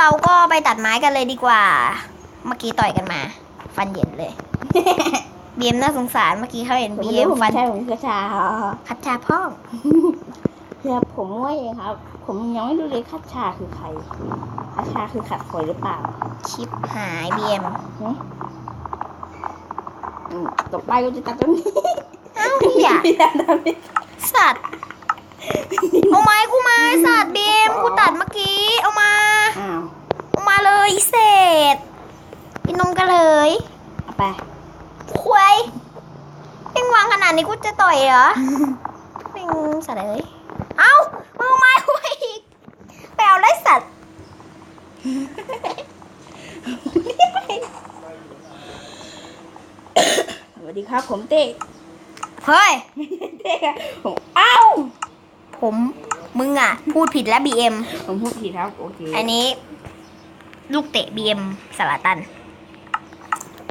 เราก็ไปตัดไม้กันเลยดีกว่า เมื่อกี้ต่อยกันมา ฟันเหย็นเลยบีเอ็มน่าสงสารเมื่อกี้เขาเห็นผมบีไม่เอ็มรู้ผมฟันใช่ผมกระชาคัดชาพ่องเพื่อผมว่าเองครับ ผมยังไม่รู้เลยคัดชาคือใครคัดชาคือขัดคอยหรือเปล่าชิปหายบีเอ็มหึอืมต่อไปก็จะตัดต้นนี้เอ้าอย่าอย่าทำนี่สัตว์เอาไม้กูมาไอ้สัตว์บีเอ็มกูตัดเมื่อกี้ เอามา อ้าว เอามาเลยอีเศษกินนมกันเลย เอาไป ควายเอ็งวางขนาดนี้กูจะ ต่อยเหรอเอ็งสัตว์เอ้ยเอ้ามึงเอาไม้กูไปอีกไปเอาไรสัตว์สวัสดีครับ ผมเต้เฮ้ยเต้ครับผมอ้าวผมมึงอะ พูดผิดแล้วบีเอ็มผมพูดผิดครับโอเคอันนี้ ลูกเตะบีเอ็มสลาตัน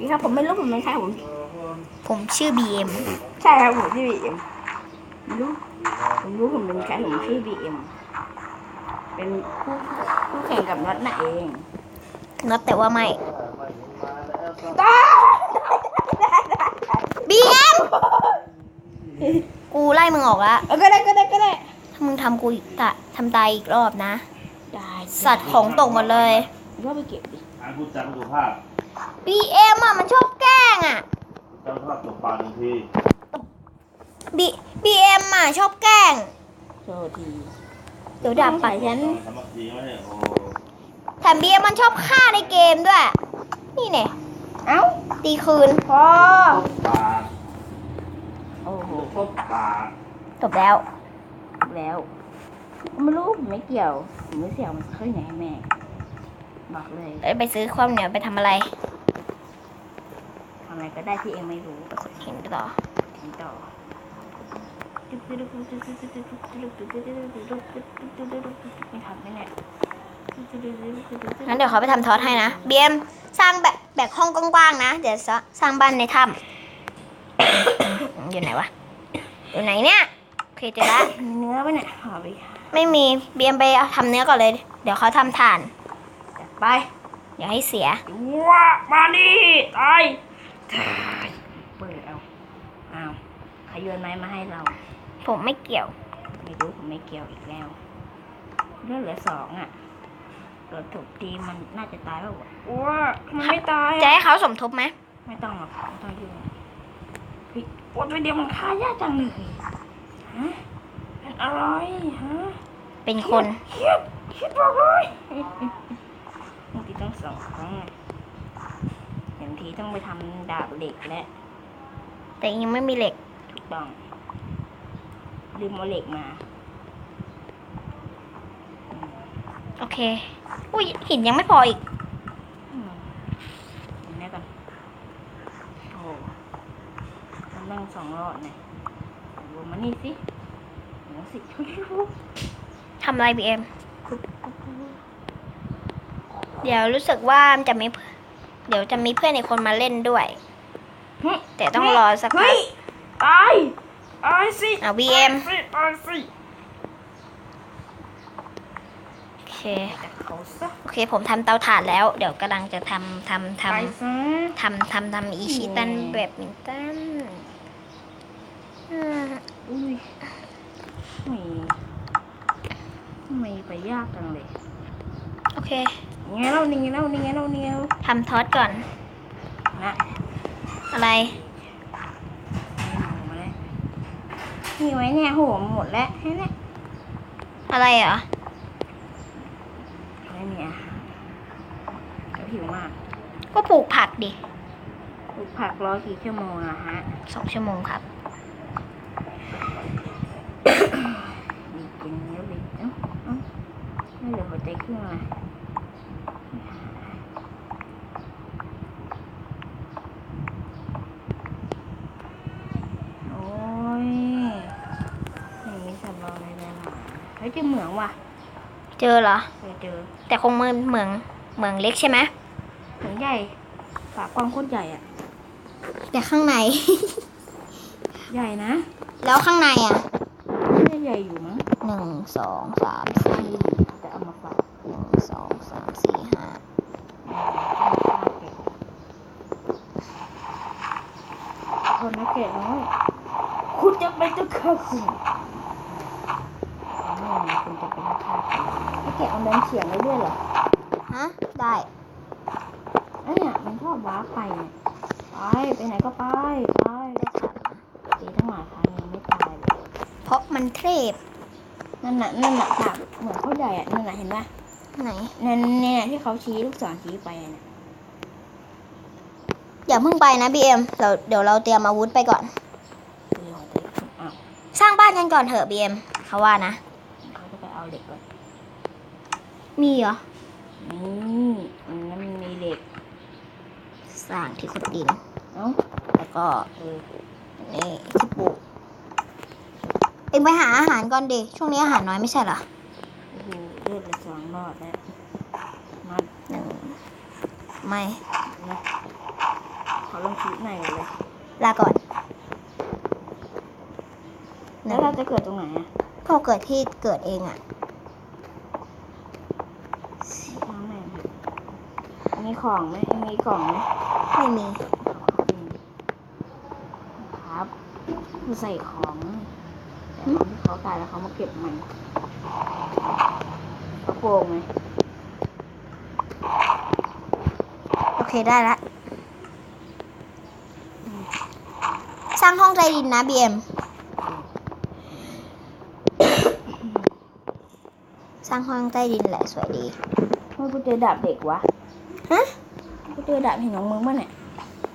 นี่ครับผมไม่รู้ผมเป็นใครผม ผมชื่อบีเอ็มใช่ครับผมชื่อบีเอ็มรู้ผมรู้ผมเป็นใครผมชื่อบีเอ็มเป็นผู้ผู้แข่งกับน็อตน่ะเองนัดแต่ว่าไม่ตาบีเอ็มกูไล่มึงออกละเออก็ได้ก็ได้ก็ได้ถ้ามึงทำกูอีกตะทำตายอีกรอบนะได้สัตว์ของตกหมดเลยก็ไปเก็บดิอ่านพูดจำสุภาพบีเอ็มอะมันชอบแกล้งอะ จำสุภาพตกปากหนึ่งทีบีบีเอ็มอะชอบแกล้งโทษทีเดี๋ยวดับปัดฉันสามัคคีไม่ใช่โอ้แถมบีเอ็มมันชอบฆ่าในเกมด้วย นี่เนี่ยเอ้าตีคืนพอตบปากโอ้โหตบปากจบแล้ว แล้วไม่รู้ผมไม่เกี่ยวผมไม่เสี่ยวมันขึ้นไหนให้แม่ บอกเลยเอ้ยไปซื้อความเหนียวไปทำอะไร ทำอะไรก็ได้ที่เองไม่รู้ไปขุดหินต่อถึงต่อไม่ทำไม่แน่งั้นเดี๋ยวเขาไปทำทอสให้นะบีเอ็มสร้างแบบแบบห้องกว้างๆนะ เดี๋ยวสร้างบ้านในถ้ำอยู่ไหนวะ อยู่ไหนเนี่ยโอเคเจอละมีเนื้อปะเนี่ยหาไปไม่มีบีเอ็มไปเอาทำเนื้อก่อนเลย เดี๋ยวเขาทำถ่านจัดไป อย่าให้เสียว้ามาดิตาย ตายเปิดเอาอ้าวใครโยนไม้มาให้เรา ผมไม่เกี่ยว ไม่รู้ผมไม่เกี่ยวอีกแล้วเลือดเหลือสองอะโดนถูกตีมันน่าจะตายแล้วว้ามันไม่ตายจะอะให้เขาสมทบไหมไม่ต้องหรอกไม่ต้องยุ่งเฮ้ยปวดไปเดียวมันฆ่ายากจังเลยฮะเป็นอะไรฮะเป็นคนเครียดเครียดบอกเลยบางทีต้องสองครั้ง อะอย่างทีต้องไปทำดาบเหล็กและแต่ยังไม่มีเหล็ก ถูกต้องลืมเอาเหล็กมา โอเค อุ้ยหินยังไม่พออีกอืมเห็นไหมก่อนโอ้โหมันนั่งสองรอดเนี่ยรวมมานี่สิหัวสิช่วยรู้ทำอะไรบีเอ็มเดี๋ยวรู้สึกว่ามันจะมี เพื่อนเดี๋ยวจะมีเพื่อนอีกคนมาเล่นด้วย แต่ต้องรอสักพัเฮ้กยตายตายสิเอา BM ตายสิตายสิโอเคแต่เขาซะโอเค ผมทำเตาถ่านแล้ว เดี๋ยวกำลังจะทำทำทไปซะำทำทำทำอีชิตันอืมแบบมินตันอืมอุ้ยไม่ไม่ไปยากจังเลย โอเคนี่ไงเล่านี่ไงเล่านี่ไงเล่านี่ไงเล่า ทำทอสก่อน นะอะไรเอามาเลยนี่ไว้เนี่ยโหหมดแล้วแค่เนี้ยอะไรเหรอไม่มีอาหารก็หิวมาก ก็ปลูกผักดิปลูกผักรอกี่ชั่วโมงอะฮะสองชั่วโมงครับดีกินเยอะเลยเอ้าเอ้าไม่เหลือหัวใจครึ่งเลย ว่ะเจอเหรอ ไม่เจอแต่คงเหมือนเหมืองเมืองเล็กใช่ไหมเหมืองใหญ่ฝากว้างโคตรใหญ่อะแต่ข้างใน ใหญ่นะแล้วข้างในอะไม่ใหญ่อยู่มั้งหนึ่งสองสามสี่แต่เอามาฝากหนึ่งสองสามสี่ห้าคนักเกะน้อยคุณจะไปจะเข้าคุณ อ๋อคุณจะเป็นเจ้าข้าคุณไอ้แกะเอาแบนเฉียงไว้ด้วยเหรอ ฮะ ได้เอ้ยเนี่ยมันชอบว้าไปเนี่ยไปไปไหนก็ไปไปได้ค่ะตีทั้งหมาทางยังไม่ตายเลยเพราะมันเทพนั่นน่ะนั่นน่ะค่ะเหมือนเขาใหญ่อะนั่นน่ะเห็นไหมไหนนั่นเนี่ยที่เขาชี้ลูกศรชี้ไปอะเนี่ยอย่าเพิ่งไปนะบีเอ็มเราเดี๋ยวเราเตรียมอาวุธไปก่อนคือของตัวเองอ้าวสร้างบ้านกันก่อนเถอะบีเอ็มเขาว่านะ เขาจะไปเอาเหล็กก่อนมีเหรอ นี่มันนั้นมันมีเหล็ก สร้างที่ขุดดินเอ้าแล้วก็เออนี่ที่ปลูกเอ็งไปหาอาหารก่อนดิช่วงนี้อาหารน้อยไม่ใช่เหรอโอ้โหเลือดละสองรอดแล้วมาหนึ่งไม่นะขอลองคิดหน่อยก่อนเลยลาก่อนหแล้นึ่วงเราจะเกิดตรงไหนอะพอเกิดที่เกิดเองอะ ทางไหน มีของไหมมีกล่องไหมไม่มีครับคือใส่ของแต่ของที่เขาตายแล้วเขามาเก็บมันเขาโกงไหมโอเคได้ละสร้างห้องใต้ดินนะบีเอ็มสร้างห้องใต้ดินแหละสวยดีเมื่อกูเจอดาบเด็กวะ ฮะกูเจอดาบเห็นของมึงป่ะเนี่ย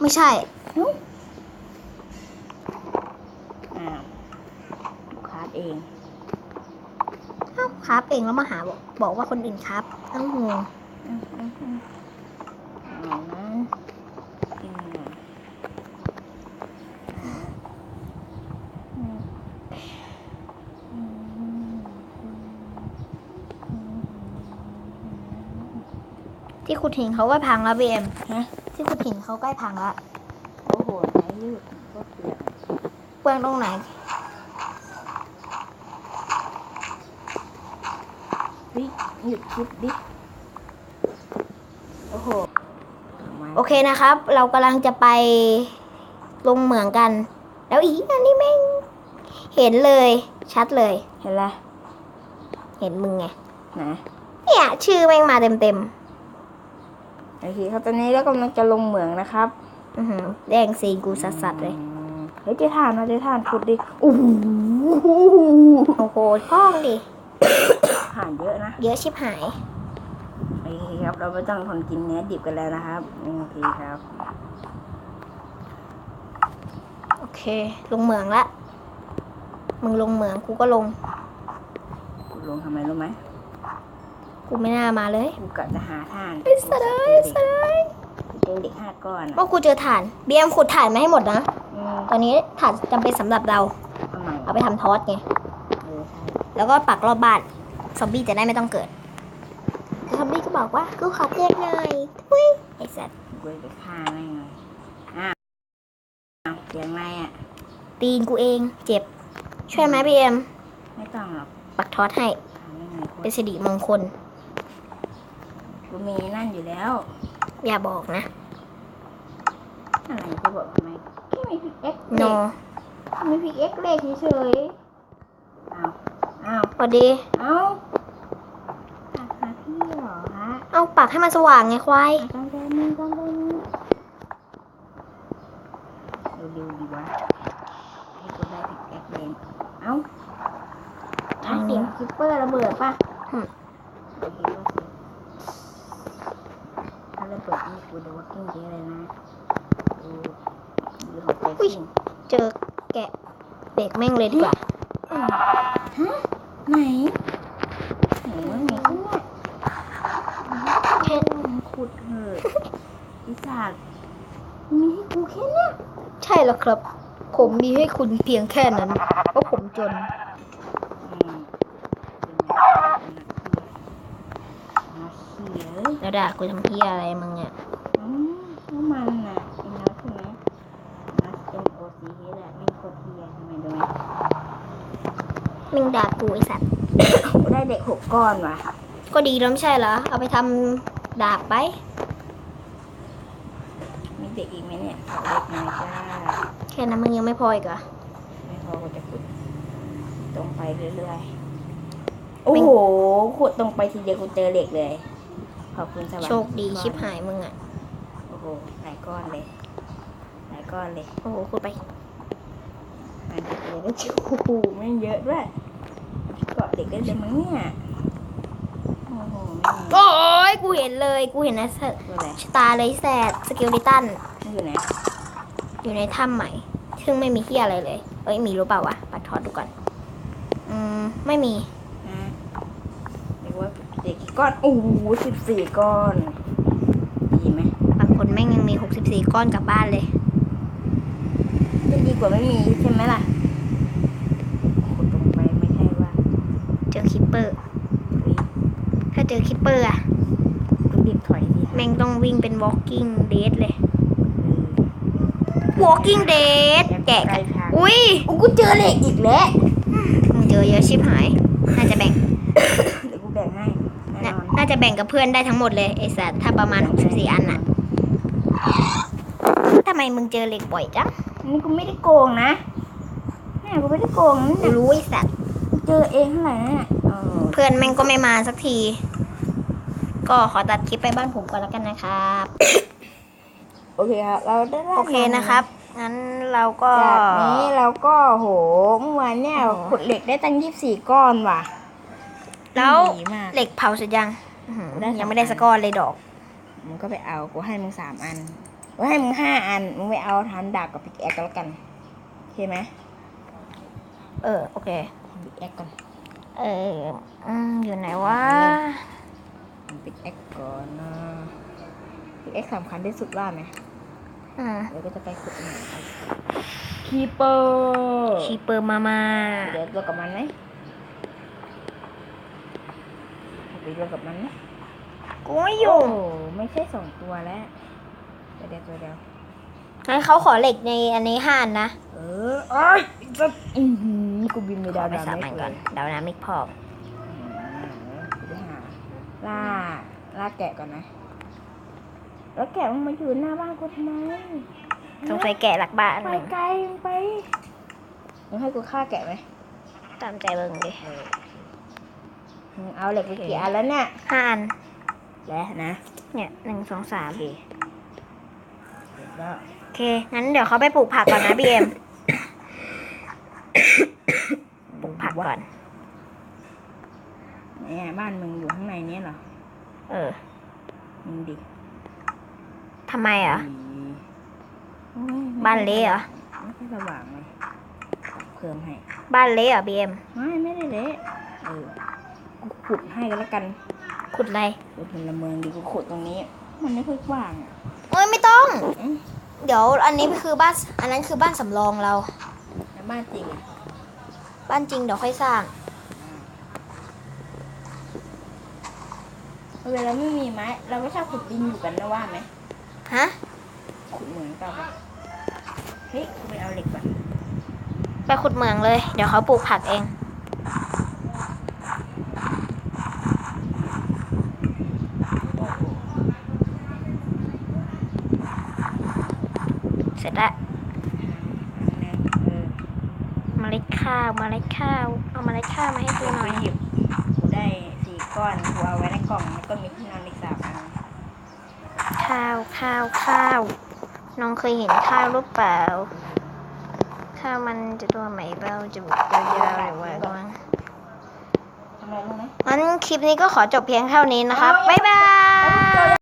ไม่ใช่อ้าวกูคาดเองเอ้าครับเองแล้วมาหาบอกบอกว่าคนอื่นครับเอ้างง อืมอืมอืมเอานะกินหน่อยอ่าอืมอืมอืมอืม ที่ขุดหินเขาก็พังแล้วบีเอ็มฮะที่ขุดหินเขาใกล้พังแล้วโอ้โหไม้ยืดก็เปลือกเปลืองตรงไหนดิหยุดคิดดิโอ้โหไม้โอเคนะครับ เรากำลังจะไปลงเหมืองกัน แล้วอีอันนี้แม่งเห็นเลย ชัดเลย เห็นไรเห็นมึงไงไหนเนี่ยชื่อแม่งมาเต็มเต็ม โอเคครับตอนนี้เรากำลังจะลงเหมืองนะครับๆอื้อหือแดงซีนกูสัสๆเลยอืมเฮ้ยเจ๊ทานมาเจ๊ทานขุดดิโอ้โหโอ้โหท้องดิผ่านเยอะนะ เยอะชิบหายโอเคครับ เราไม่ต้องทนกินเนื้อดิบกันแล้วนะครับโอเคครับ โอเค ลงเหมืองละ มึงลงเหมืองกูก็ลง กูลงทำไมรู้ไหม กูไม่น่ามาเลยกูกะจะหาทานไอ้สัตว์เอ้ยสัตว์เอ้ยกูเจอเด็กห้าก้อนอะว่ากูเจอถ่าน เบียมขุดถ่านมาให้หมดนะอืมตอนนี้ถ่านจำเป็นสำหรับเราทำไมเอาไปทำทอสไงเออใช่แล้วก็ปักรอบบ้านซอมบี้จะได้ไม่ต้องเกิดแล้วซอมบี้ก็บอกว่ากูขอเกิดหน่อยทุยไอ้สัตว์กูจะฆ่าแม่งเลยอ้าวอ้าวเสียงอะไรอะ ตีนกูเองเจ็บ ช่วยไหมบีเอ็มไม่ต้องหรอกปักทอสให้ทำไม่มีคเป็นนสิริมงคล กูมีนั่นอยู่แล้ว อย่าบอกนะ อะไรกูบอกทำไมแค่มีพิกเอ็กโนมีพิกเอ็กเลขเฉยๆอ้าวอ้าวพอดี เอ้าหาหาพี่เหรอฮะเอาปักให้มันสว่างไงควายกางเกงมีกางเกงมีเร็วๆดีวะให้กูได้พิกเอ็กเลนเอ้าอะเสียงคิปเปอร์ระเบิดป่ะ อืม โอเคก็สิถ้าระเบิดนี่ กูโดนกิ้งเยอะเลยนะดูดูของเจ๊กิ้งเจอแกะเด็กแม่งเลยดีกว่าฮะไหนไหนวะไหนกันเนี่ยแค่ขุดเถอะอีสัตว์มีให้กูแค่เนี้ยใช่แล้วครับ ผมมีให้คุณเพียงแค่นั้น เพราะผมจนอืมมาเขียแล้วด่ากูทำเพี้ยอะไรมึงเนี่ย อืมน้ำมันน่ะไอ้น้ำใช่ไหมน้ำ M O C H อะไม่โคตรเทียทำไมดูไหมมึงด่ากูไอสัตว์กูได้เด็กหกก้อนว่ะก็ดีแล้วไม่ใช่เหรอ เอาไปทำดาบไปไม่เด็กอีกไหมเนี่ยขอเด็กหน่อยจ้าแค่นั้นมึงยังไม่พออีกเหรอ ไม่พอก็จะขุดตรงไปเรื่อยๆ โอ้โหขุดตรงไปทีเดียวกูเจอเหล็กเลย ขอบคุณสวัสดีโชคดีชิบหายมึงอะโอ้โหหลายก้อนเลยหลายก้อนเลย โอ้โหขุดไปอันนี้เลยก็ชิวโอ้โหไม่เยอะด้วยเกาะเด็กได้เลยมั้งเนี่ย โอ้โหไม่มีโอ้ยกูเห็นเลย กูเห็นนะสตัวอะไรชตาเลยแซดสกิลลิตันมัน อยู่ไหน อยู่ในถ้ำใหม่ ซึ่งไม่มีที่อะไรเลย เอ้ย มีรู้เปล่าวะ ปัดทอดดูก่อน อืม ไม่มีฮะเรียกว่าเด็กกี่ก้อน โอ้โหสิบสี่ก้อน ดีไหมบางคนแม่งยังมี64ก้อนกลับบ้านเลย จะดีกว่าไม่มีใช่ไหมล่ะขุดลงไปไม่ใช่ว่า เจอคิปเปอร์เฮ้ยถ้าเจอคิปเปอร์อะต้องรีบถอยดิแม่งต้องวิ่งเป็น walking dead เลย walking dead แกะใกกัล้นทางอุ้ยโอ้กูเจอเหล็กอีกแล้วมึงเจอเยอะชิบหาย น่าจะแบ่งเดี๋ยวกูแบ่งให้แน่น่านอนน่าจะแบ่งกับเพื่อนได้ทั้งหมดเลยไอ้สัตว์ถ้าประมาณ 64 อันน่ะทำไมมึงเจอเหล็กบ่อยจังอั นนี่กูไม่ได้โกงนะเนี่ยกูไม่ได้โกงนะกูเนี่ยรู้ไอ้สัตว์กูเจอเองเท่าไหร่นะเนี่ยเออเพื่อนแม่งก็ไม่มาสักที ก็ขอตัดคลิปไปบ้านผมก่อนแล้วกันนะครับ โอเคครับเราได้รับโอเคนะครับงั้นเราก็จากนี้เราก็โหเมื่อวานเนี่ยโอ้โหขุดเหล็กได้ตั้งยี่สิบสี่ก้อนว่ะ แล้วดีมากเหล็กเผาเสร็จยังอื้อหือได้สองยังไม่ได้อันสกก้อนเลยดอกมึงก็ไปเอากูให้มึงสามอัน กูให้มึงห้าอัน มึงไปเอาทันดาบกับพิกแอคก็แล้วกันโอเคไหมเออ โอเคพิกแอคก่อน เอออืมอยู่ไหนวะพิกแอคก่อนนะพิกแอคสำคัญที่สุดว่าไหมอืมเดี๋ยวก็จะไปขุดใหม่คีเปอร์ชีเปอร์มามา เดี๋ยวตัวกับมันไหมไปตัวกับมันไหมกูไม่อยู่โอ้ไม่ใช่สองตัวแล้ว เดี๋ยวเดี๋ยวตัวเดียว งั้นเขาขอเหล็กในอันนี้ห้าอันนะเออไอ้ยจะอือหือกูบินไปขดาอวไปดาวสามไม่อันเคก่อนยดาวนามิกพอกกูไปหาล่าล่าแกะก่อนนะ แล้วแกะมันมาอยู่หน้าบ้านกูทำไมสงสัยแกะหลักบ้านไปไกลมึงไปมึงให้กูฆ่าแกะไหมตามใจเบิ่งดิมึงเอาเหล็กไปกี่อันแล้วเนี่ยห้าอัน แล้วนะ เนี่ยหนึ่งสองสามโอเค เสร็จแล้วโอเค งั้นเดี๋ยวเขาไปปลูกผักก่อนนะบีเอ็มปลูกผักก่อน เนี่ยบ้านมึงอยู่ข้างในเนี้ยเหรอ เออ มึงดิทำไมอะอืมบ้านเละเหรอ ไม่ค่อยสว่างเลยเพิ่มให้ บ้านเละเหรอบีเอ็มไม่ไม่ได้เละเออกูขุดให้กันแล้วกัน ขุดอะไรกูเป็นละเมืองดีกูขุดตรงนี้ มันไม่ค่อยกว้างอะเอ้ยไม่ต้องอืมเดี๋ยวอันนี้คือบ้าน อันนั้นคือบ้านสำรองเรา แล้วบ้านจริงอะบ้านจริงเดี๋ยวค่อยสร้าง เวลาไม่มีไม้ เราก็ชอบขุดดินอยู่กันนะว่าไหมฮะ ขุดเหมืองต่อไปเฮ้ยกูไปเอาเหล็กก่อน ไปขุดเหมืองเลย เดี๋ยวเขาปลูกผักเอง เสร็จแล้ว นะเออ เมล็ดข้าวเมล็ดข้าว เอาเมล็ดข้าวมาให้ดูหน่อยหยิบกูได้สี่ก้อนกูเอาไว้ในกล่องแล้วก็มีที่นอนอีกสามอันข้าวข้าวข้าว น้องเคยเห็นข้าวหรือเปล่า ข้าวมันจะตัวไหมเบาจะบุกยาวๆหรือว่าก็มั้งทำอะไรรู้ไหมงั้นคลิปนี้ก็ขอจบเพียงเท่านี้นะครับบ๊ายบาเอาย